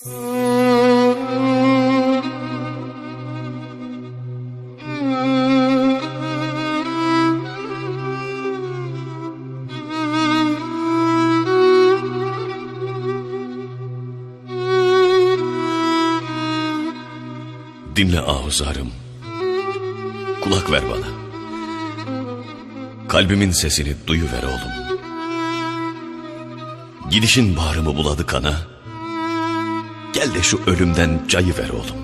Dinle ahuzarım. Kulak ver bana. Kalbimin sesini duyuver oğlum. Gidişin bağrımı buladı kana. Gel de şu ölümden cayıver oğlum.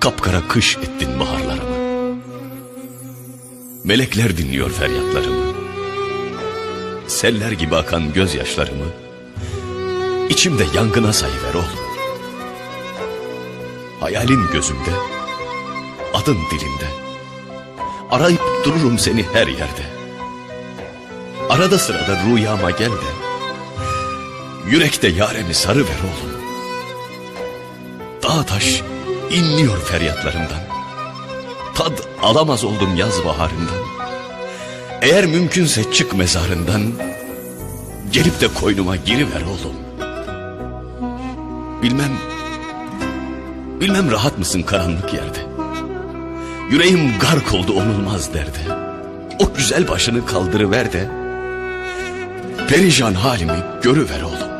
Kapkara kış ettin baharlarımı. Melekler dinliyor feryatlarımı. Seller gibi akan gözyaşlarımı. İçimde yangına sayıver oğlum. Hayalin gözümde, adın dilimde. Arayıp dururum seni her yerde. Arada sırada rüyama gel de. Yürekte yaremi sarı ver oğlum. Dağ taş inliyor feryatlarımdan. Tad alamaz oldum yaz baharından. Eğer mümkünse çık mezarından. Gelip de koynuma giriver oğlum. Bilmem Bilmem rahat mısın karanlık yerde. Yüreğim gark oldu onulmaz derde. O güzel başını kaldırıver de. Perişan halimi görüver oğlum.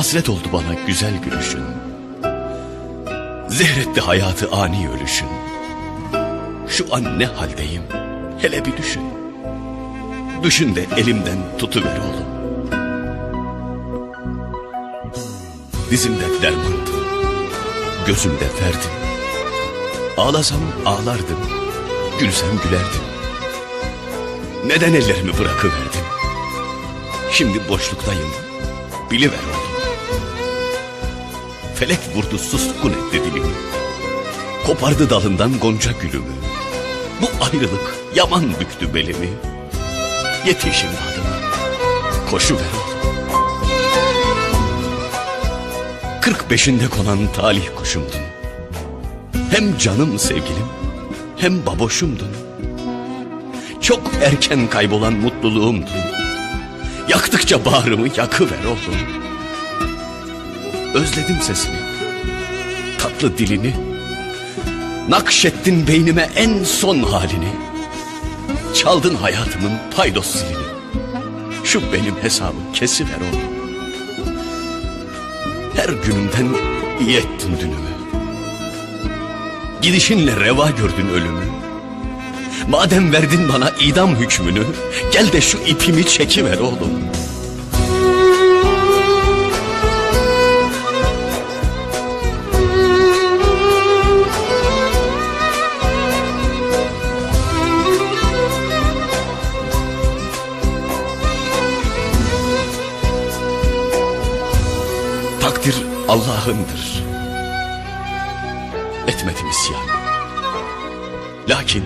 Hasret oldu bana güzel gülüşün. Zehretti hayatı ani ölüşün. Şu an ne haldeyim hele bir düşün. Düşün de elimden tutuver oğlum. Dizimde dermandı, gözümde ferdim. Ağlasam ağlardım, gülsem gülerdim. Neden ellerimi bırakıverdim? Şimdi boşluktayım, biliver oğlum. Felek vurdu suskun etti dilimi. Kopardı dalından gonca gülümü. Bu ayrılık yaman büktü belimi. Yetiş imdadıma, koşuver oğlum. Kırk beşinde konan talih kuşumdun. Hem canım sevgilim, hem baboşumdun. Çok erken kaybolan mutluluğumdun. Yaktıkça bağrımı yakıver oğlum. Özledim sesini, tatlı dilini. Nakşettin beynime en son halini. Çaldın hayatımın paydos zilini. Şu benim hesabı kesiver oğlum. Her günümden iyi ettin dünümü. Gidişinle reva gördün ölümü. Madem verdin bana idam hükmünü, gel de şu ipimi çekiver oğlum. Takdir Allah'ındır. Etmedim isyan. Lakin,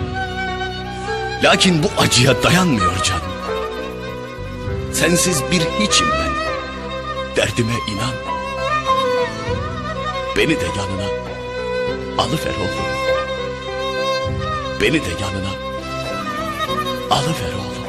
lakin bu acıya dayanmıyor can. Sensiz bir hiçim ben. Derdime inan. Beni de yanına alıver oğlum. Beni de yanına alıver oğlum.